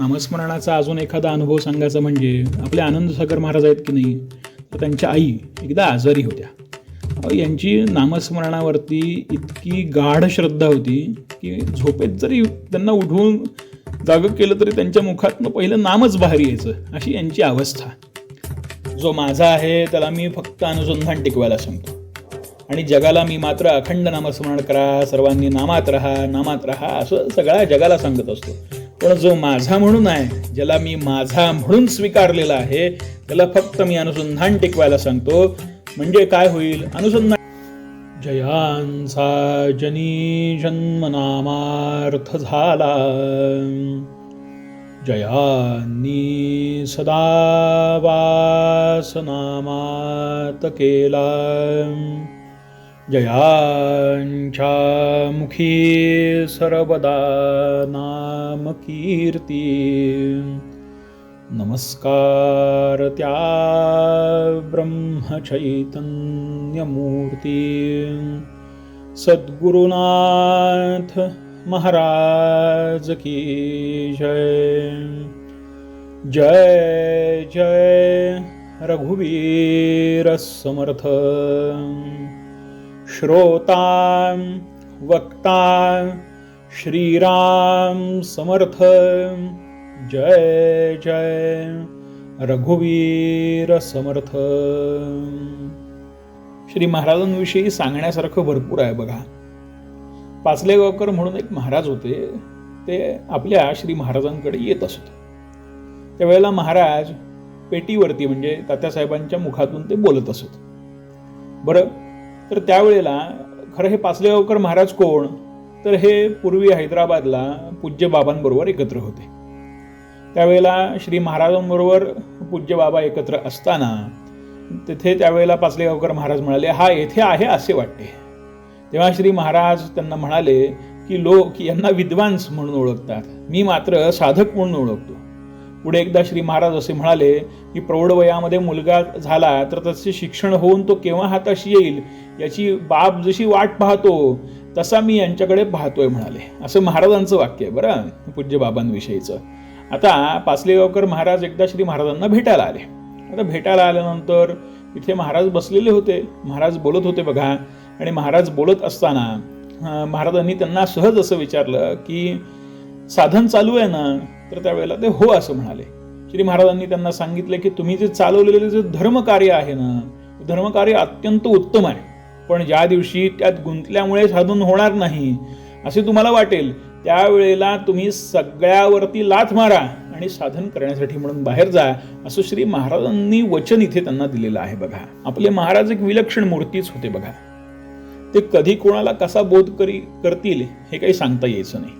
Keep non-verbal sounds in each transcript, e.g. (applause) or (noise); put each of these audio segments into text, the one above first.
नामस्मरणाचा अजून एखादा अनुभव सांगायचा म्हणजे आपले आनंदसागर महाराज आहेत की नाही तर त्यांच्या आई एकदा आजारी होत्या. यांची नामस्मरणावरती इतकी गाढ श्रद्धा होती की झोपेत जरी त्यांना उठवून जागं केलं तरी त्यांच्या मुखातनं पहिलं नामच बाहेर यायचं अशी यांची अवस्था. जो माझा आहे त्याला मी फक्त अनुसंधान टिकवायला सांगतो. आणि जगाला मी मात्र अखंड नामस्मरण करा सर्वांनी नामात राहा नामात राहा असं सगळ्या जगाला सांगत असतो. पण जो माझा म्हणून आहे ज्याला मी माझा म्हणून स्वीकारलेला आहे त्याला फक्त मी अनुसंधान टिकवायला सांगतो. म्हणजे काय होईल? अनुसंधान जयांचा जनी जन्मनामार्थ झाला. जयानी सदा वासनामात केला. जयांच्या मुखी सर्वदा नाम कीर्ती। नमस्कार त्या ब्रह्मचैतन्यमूर्ती। सद्गुरुनाथ महाराज की जय। जय जय रघुवीर समर्थ। श्रोता वक्ता श्रीराम समर्थ। जय जय। रघुवीर समर्थ। श्री महाराजांविषयी सांगण्यासारखं भरपूर आहे बघा. पाचलेगावकर म्हणून एक महाराज होते ते आपल्या श्री महाराजांकडे येत असत. त्यावेळेला महाराज पेटीवरती म्हणजे तात्यासाहेबांच्या मुखातून ते बोलत असत. बरं तर त्यावेळेला खरं हे पाचलेगावकर महाराज कोण? तर हे पूर्वी हैदराबादला पूज्य बाबांबरोबर एकत्र होते. त्यावेळेला श्री महाराजांबरोबर पूज्य बाबा एकत्र असताना तिथे त्यावेळेला पाचलेगावकर महाराज म्हणाले हा येथे आहे असे वाटते. तेव्हा श्री महाराज त्यांना म्हणाले की लोक यांना विद्वांस म्हणून ओळखतात. मी मात्र साधक म्हणून ओळखतो. पुढे एकदा श्री महाराज असे म्हणाले की प्रौढ वयामध्ये मुलगा झाला तर त्याचे शिक्षण होऊन तो केव्हा हाताशी येईल? याची बाब जशी वाट पाहतो तसा मी यांच्याकडे पाहतोय म्हणाले. असं महाराजांचं वाक्य आहे बरं पूज्य बाबांविषयीचं. आता पाचलेगावकर महाराज एकदा श्री महाराजांना भेटायला आले. आता भेटायला आल्यानंतर इथे महाराज बसलेले होते. महाराज बोलत होते बघा. आणि महाराज बोलत असताना महाराजांनी त्यांना सहज असं विचारलं की साधन चालू आहे ना तर त्यावेळेला ते हो असं म्हणाले. श्री महाराजांनी त्यांना सांगितले की तुम्ही जे चालवलेले जे धर्मकार्य आहे ना धर्मकार्य अत्यंत उत्तम आहे. पण ज्या दिवशी त्यात गुंतल्यामुळे साधन होणार नाही असे तुम्हाला वाटेल त्यावेळेला तुम्ही सगळ्यावरती लाथ मारा आणि साधन करण्यासाठी म्हणून बाहेर जा असं श्री महाराजांनी वचन इथे त्यांना दिलेलं आहे बघा. आपले महाराज एक विलक्षण मूर्तीच होते बघा. ते कधी कोणाला कसा बोध करी करतील हे काही सांगता यायचं नाही.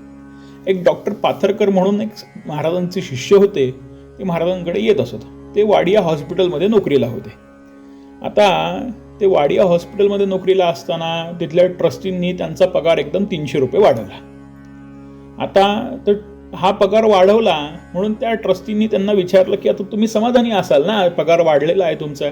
एक डॉक्टर पाथरकर म्हणून एक महाराजांचे शिष्य होते. ते महाराजांकडे येत असत. ते वाडिया हॉस्पिटलमध्ये नोकरीला होते. आता ते वाडिया हॉस्पिटलमध्ये नोकरीला असताना तिथल्या ट्रस्टींनी त्यांचा पगार एकदम तीनशे रुपये वाढवला. आता तर हा पगार वाढवला म्हणून त्या ट्रस्टींनी त्यांना विचारलं की आता तुम्ही समाधानी असाल ना? पगार वाढलेला आहे तुमचा.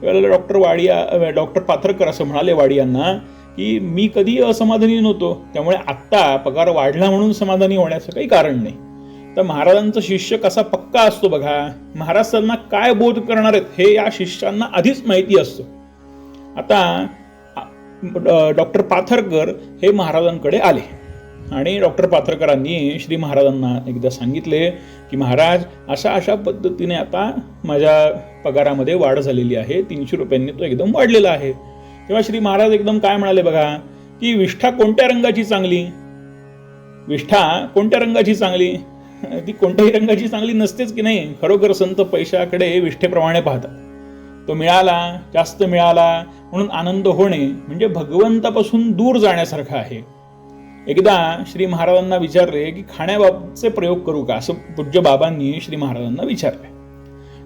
त्यावेळेला डॉक्टर वाडिया डॉक्टर पाथरकर असं म्हणाले वाडियांना की मी कधी असमाधानी नव्हतो. त्यामुळे आत्ता पगार वाढला म्हणून समाधानी होण्याचं काही कारण नाही. तर महाराजांचा शिष्य कसा पक्का असतो बघा. महाराज त्यांना काय बोध करणार आहेत हे या शिष्यांना आधीच माहिती असतं. आता डॉक्टर पाथरकर हे महाराजांकडे आले. आणि डॉक्टर पाथरकरांनी श्री महाराजांना एकदा सांगितले की महाराज अशा अशा पद्धतीने आता माझ्या पगारामध्ये वाढ झालेली आहे. तीनशे रुपयांनी तो एकदम वाढलेला आहे. तेव्हा श्री महाराज एकदम काय म्हणाले बघा की विष्ठा कोणत्या रंगाची चांगली? विष्ठा कोणत्या रंगाची चांगली? (laughs) ती कोणत्याही रंगाची चांगली नसतेच की नाही खरोखर संत पैशाकडे विष्ठेप्रमाणे पाहतात. तो मिळाला जास्त मिळाला म्हणून आनंद होणे म्हणजे भगवंतापासून दूर जाण्यासारखं आहे. एकदा श्री महाराजांना विचारले की खाण्याबाबतचे प्रयोग करू का? असं पूज्य बाबांनी श्री महाराजांना विचारले.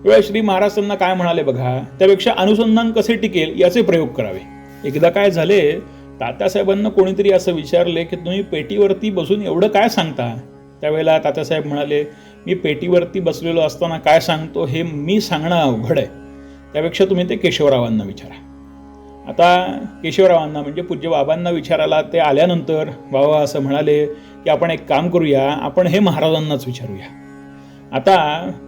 वेळा श्री महाराजांना काय म्हणाले बघा? त्यापेक्षा अनुसंधान कसे टिकेल याचे प्रयोग करावे. एकदा काय झाले? तात्यासाहेबांना कोणीतरी असं विचारले की तुम्ही पेटीवरती बसून एवढं काय सांगता? त्यावेळेला तात्यासाहेब म्हणाले मी पेटीवरती बसलेलो असताना काय सांगतो हे मी सांगणं अवघड आहे. त्यापेक्षा तुम्ही ते केशवरावांना विचारा. आता केशवरावांना म्हणजे पूज्य बाबांना विचारायला ते आल्यानंतर बाबा असं म्हणाले की आपण एक काम करूया आपण हे महाराजांनाच विचारूया. आता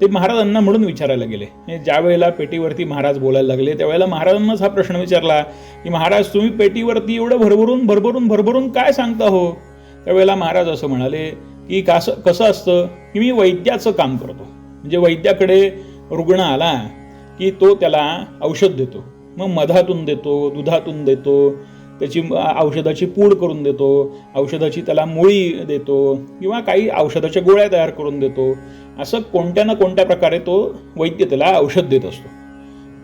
ते महाराजांना म्हणून विचारायला गेले. ज्या वेळेला पेटीवरती महाराज बोलायला लागले त्यावेळेला महाराजांनाच हा प्रश्न विचारला की महाराज तुम्ही पेटीवरती एवढं भरभरून भरभरून भरभरून काय सांगता हो? त्यावेळेला महाराज असं म्हणाले की कसं कसं असतं की मी वैद्याचं काम करतो. म्हणजे वैद्याकडे रुग्ण आला की तो त्याला औषध देतो. मग मधातून देतो दुधातून देतो त्याची औषधाची पूड करून देतो औषधाची त्याला मुळी देतो किंवा काही औषधाच्या गोळ्या तयार करून देतो. असं कोणत्या ना कोणत्या प्रकारे तो वैद्य त्याला औषध देत असतो.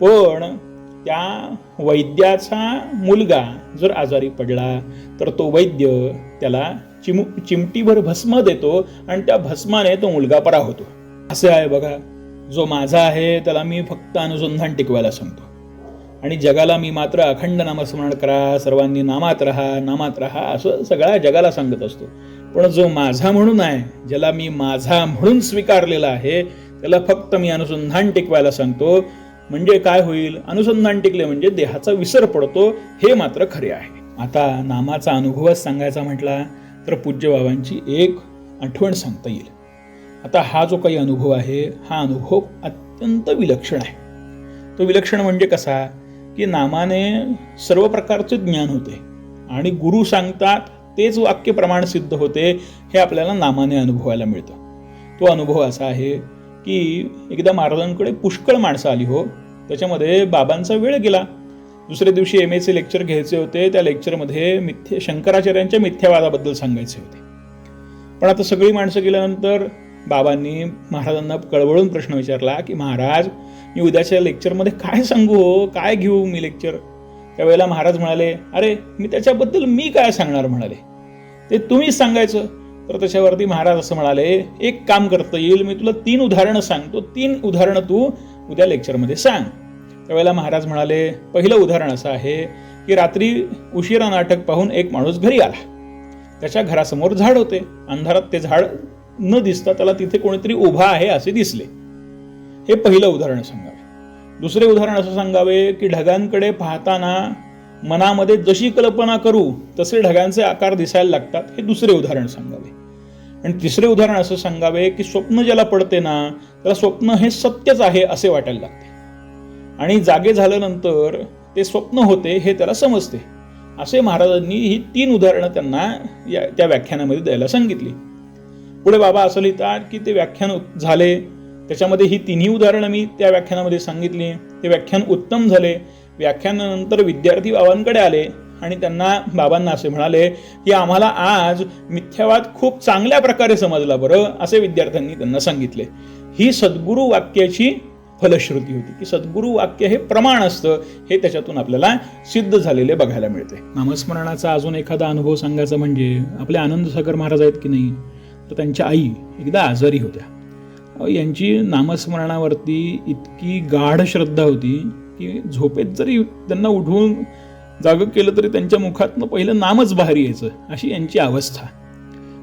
पण त्या वैद्याचा मुलगा जर आजारी पडला तर तो वैद्य त्याला चिमू चिमटीभर भस्म देतो आणि त्या भस्माने तो मुलगा परा होतो. असं आहे बघा. जो माझा आहे त्याला मी फक्त अनुसंधान टिकवायला सांगतो. आणि जगाला मी मात्र अखंड नामस्मरण करा सर्वांनी नामात राहा नामात राहा असं सगळ्या जगाला सांगत असतो. पण जो माझा म्हणून आहे ज्याला मी माझा म्हणून स्वीकारलेला आहे त्याला फक्त मी अनुसंधान टिकवायला सांगतो. म्हणजे काय होईल? अनुसंधान टिकले म्हणजे देहाचा विसर पडतो हे मात्र खरे आहे. आता नामाचा अनुभवच सांगायचा म्हटला तर पूज्य बाबांची एक आठवण सांगता येईल. आता हा जो काही अनुभव आहे हा अनुभव अत्यंत विलक्षण आहे. तो विलक्षण म्हणजे कसा? की नामाने सर्व प्रकारचे ज्ञान होते. आणि गुरु सांगतात तेच वाक्य प्रमाण सिद्ध होते हे आपल्याला नामाने अनुभवायला मिळतं. तो अनुभव असा आहे की एकदा महाराजांकडे पुष्कळ माणसं आली हो. त्याच्यामध्ये बाबांचा वेळ गेला. दुसऱ्या दिवशी एम एचे लेक्चर घ्यायचे होते. त्या लेक्चरमध्ये मिथ्य शंकराचार्यांच्या मिथ्यावादाबद्दल सांगायचे होते. पण आता सगळी माणसं गेल्यानंतर बाबांनी महाराजांना कळवळून प्रश्न विचारला की महाराज मी उद्याच्या लेक्चरमध्ये काय सांगू हो? काय घेऊ मी लेक्चर? त्यावेळेला महाराज म्हणाले अरे मी त्याच्याबद्दल मी काय सांगणार? म्हणाले. ते तुम्हीच सांगायचं. तर त्याच्यावरती महाराज असं म्हणाले एक काम करता येईल मी तुला तीन उदाहरणं सांगतो. तीन उदाहरणं तू उद्या लेक्चरमध्ये सांग. त्यावेळेला महाराज म्हणाले पहिलं उदाहरण असं आहे की रात्री उशिरा नाटक पाहून एक माणूस घरी आला. त्याच्या घरासमोर झाड होते. अंधारात ते झाड न दिसता त्याला तिथे कोणीतरी उभा आहे असे दिसले. हे पहिलं उदाहरण सांगावे. दुसरे उदाहरण असं सांगावे की ढगांकडे पाहताना मनामध्ये जशी कल्पना करू तसे ढगांचे आकार दिसायला लागतात. हे दुसरे उदाहरण सांगावे. आणि तिसरे उदाहरण असं सांगावे की स्वप्न ज्याला पडते ना त्याला स्वप्न हे सत्यच आहे असे वाटायला लागते. आणि जागे झाल्यानंतर ते स्वप्न होते हे त्याला समजते. असे महाराजांनी ही तीन उदाहरणं त्यांना या त्या व्याख्यानामध्ये द्यायला सांगितली. पुढे बाबा असं लिहितात की ते व्याख्यान झाले त्याच्यामध्ये ही तिन्ही उदाहरणं मी त्या व्याख्यानामध्ये सांगितली. ते व्याख्यान उत्तम झाले. व्याख्यानानंतर विद्यार्थी बाबांकडे आले आणि त्यांना बाबांना असे म्हणाले की आम्हाला आज मिथ्यावाद खूप चांगल्या प्रकारे समजला बरं असे विद्यार्थ्यांनी त्यांना सांगितले. ही सद्गुरू वाक्याची फलश्रुती होती. की सद्गुरू वाक्य हे प्रमाण असतं हे त्याच्यातून आपल्याला सिद्ध झालेले बघायला मिळते. नामस्मरणाचा अजून एखादा अनुभव सांगायचा म्हणजे आपले आनंदसागर महाराज आहेत की नाही? तर त्यांच्या आई एकदा आजारी होत्या. यांची नामस्मरणावरती इतकी गाढ श्रद्धा होती की झोपेत जरी त्यांना उठवून जागं केलं तरी त्यांच्या मुखातनं पहिलं नामच बाहेर यायचं अशी यांची अवस्था.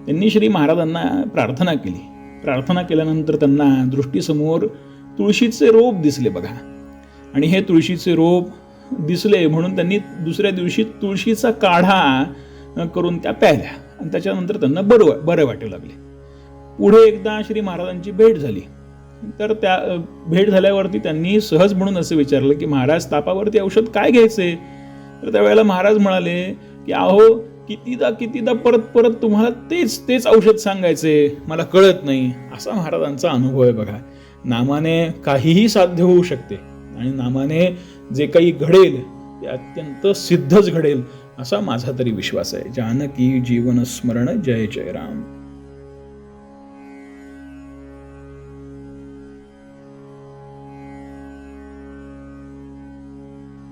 त्यांनी श्री महाराजांना प्रार्थना केली. प्रार्थना केल्यानंतर त्यांना दृष्टीसमोर तुळशीचे रोप दिसले बघा. आणि हे तुळशीचे रोप दिसले म्हणून त्यांनी दुसऱ्या दिवशी तुळशीचा काढा करून त्या प्यायल्या आणि त्याच्यानंतर त्यांना बरं बरं वाटू लागले. पुढे एकदा श्री महाराजांची भेट झाली. तर त्या भेट झाल्यावरती त्यांनी सहज म्हणून असं विचारलं की महाराज तापावरती औषध काय घ्यायचे? तर त्यावेळेला महाराज म्हणाले की अहो कितीदा कितीदा परत परत तुम्हाला तेच तेच औषध सांगायचे. मला कळत नाही. असा महाराजांचा अनुभव आहे बघा. नामाने काहीही साध्य होऊ शकते आणि नामाने जे काही घडेल ते अत्यंत सिद्धच घडेल असा माझा तरी विश्वास आहे. जानकी जीवन स्मरण जय जय राम